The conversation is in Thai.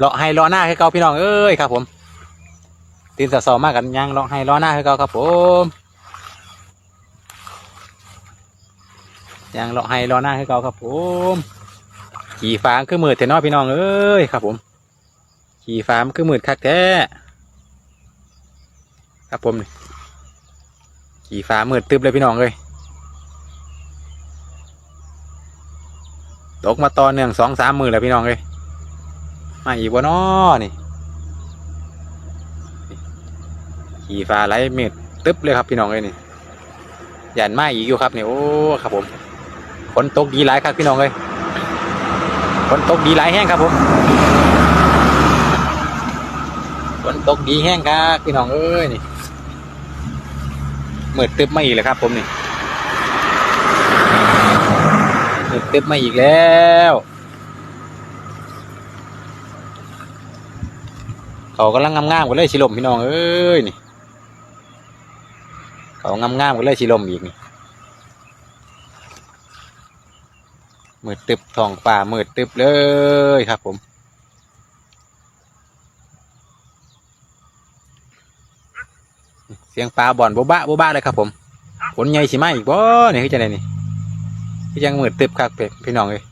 เลาะให้ล้อหน้าให้เก่าพี่น้องเอ้ยครับผมตื่นสะสอมากกันยังเลาะให้ล้อหน้าให้เก่าครับผมยังเลาะให้ล้อหน้าให้เก่าครับผมขี่ฟ้าคือมืดแต่นอพี่น้องเอ้ยครับผม ขี่ฟ้ามือมืดคักแท้ครับผมขี่ฟ้ามืดตึบเลยพี่น้องเลยตกมาต่อเนื่องสองสามมือแล้วพี่น้องเลย มาอีกวะน้อนี่ขี่ฟ้าไหลเม็ดตึ๊บเลยครับพี่น้องเลยนี่ยันมาอีกอยู่ครับนี่โอ้ครับผมฝนตกดีหลายครับพี่น้องเลยฝนตกดีหลายแห้งครับผมฝนตกดีแห้งครับพี่น้องเอ้ยนี่เมืดตึ๊บมาอีกเลยครับ ผมนี่มืดตึ๊บมาอีกแล้ว เขากำลังงามๆกันเลยชิลมพี่น้องเอ้ยนี่เขางามๆกันเลยชิลมอีกนี่มืดตึบทองป่ามืดตึบเลยครับผมเสียงปลาบ่อนบ๊บะโบ๊ะบะเลยครับผมผลใหญ่สิมอีกบ่เนี่ยคือจะไหนนี่คือยังมืดตึบคักเป็ดพี่น้องเลย